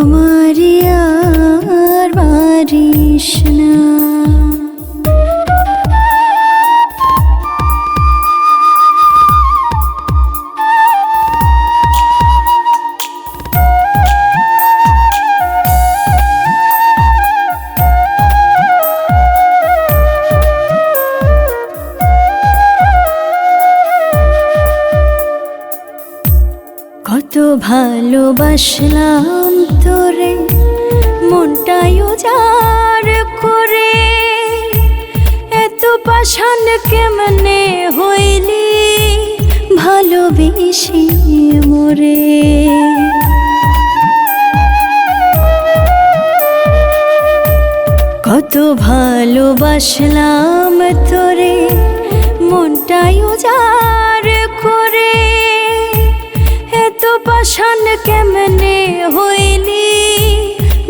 আমার আর মারিস না। কত ভালোবাসলাম তোরে মনটাই উজাড় করে। এত পাষাণ কেমনে হইলি ভালোবেসে মরে? কত ভালোবাসলাম তোরে, মনটাই উজাড় পাষাণ কেমনে হইলি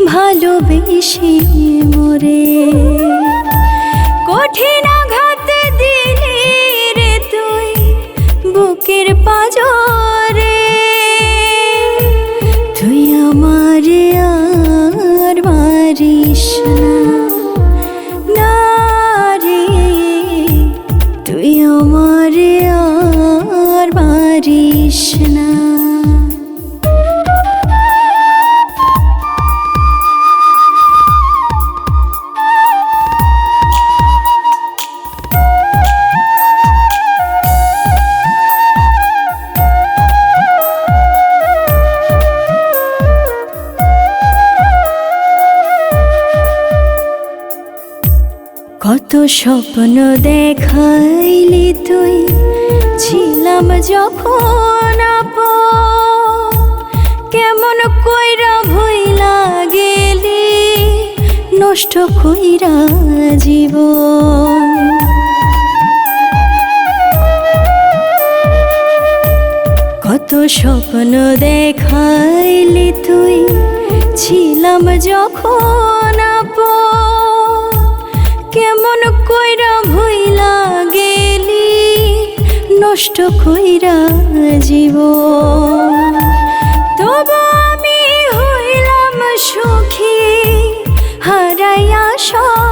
ভালোবেসে মরে। কঠিন আঘাত দিলি রে তুই বুকের পাজরে। তুই আমার আর মারিস না। আমার আর মারিস কত স্বপ্ন দেখাইলি তুই। ছিলাম যখন কেমন কইরা ভইলা গেলি, নষ্ট কইরা জীবন। কত স্বপ্ন দেখাইলি তুই, ছিলাম যখন কেমন কইরা ভইলা গেলি নষ্ট কইরা জীব তবু আমি হইলাম সুখী হারাইয়া সজ